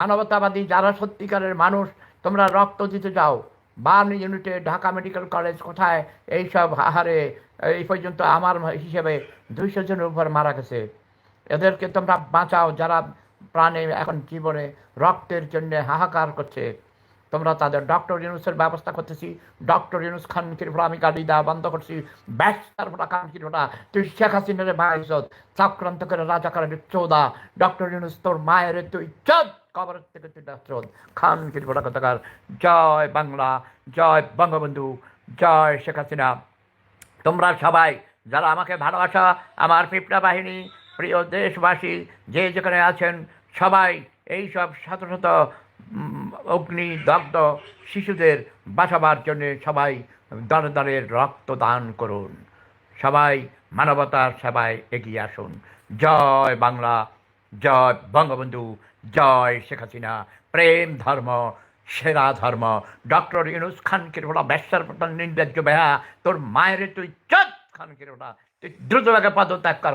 মানবতাবাদী যারা সত্যিকারের মানুষ, তোমরা রক্ত দিতে যাও। বার্ন ইউনিটে ঢাকা মেডিকেল কলেজ কোথায়? এইসব আহারে এই পর্যন্ত আমার হিসেবে দুইশো জনের উপর মারা গেছে। এদেরকে তোমরা বাঁচাও, যারা প্রাণে এখন জীবনে রক্তের জন্য হাহাকার করছে। তোমরা তাদের ডক্টর ইউনুসের ব্যবস্থা করতেছি। ডক্টর ইউনুস খান কিরফা আমি গাড়ি দেওয়া বন্ধ করছি। ব্যাস তারপর খান কিরফা তুই শেখ হাসিনারে ভাইস চক্রান্ত করে রাজা করে চৌদা। ডক্টর ইউনুস, তোর মায়ের তুই চোদ কবরের থেকে তুই চোদ খান কিরফা কথাকার, জয় বাংলা, জয় বঙ্গবন্ধু, জয় শেখ হাসিনা। তোমরা সবাই যারা আমাকে ভালোবাসা, আমার পিপড়া বাহিনী, প্রিয় দেশবাসী, যে যেখানে আছেন, সবাই এই সব শত শত অগ্নিদগ্ধ শিশুদের বাসাবার জন্য সবাই দরে দরে রক্তদান করুন। সবাই মানবতার সেবায় এগিয়ে আসুন। জয় বাংলা জয় বঙ্গবন্ধু, জয় শেখ হাসিনা, প্রেম ধর্ম সেরা ধর্ম। ডক্টর ইউনুস খান কিরোটা ব্যবসার নির্লজ্জ বেহা, তোর মায়ের তুই চট খান কিরোটা তুই দ্রুত দ্রুতভাবে পদত্যাগ কর।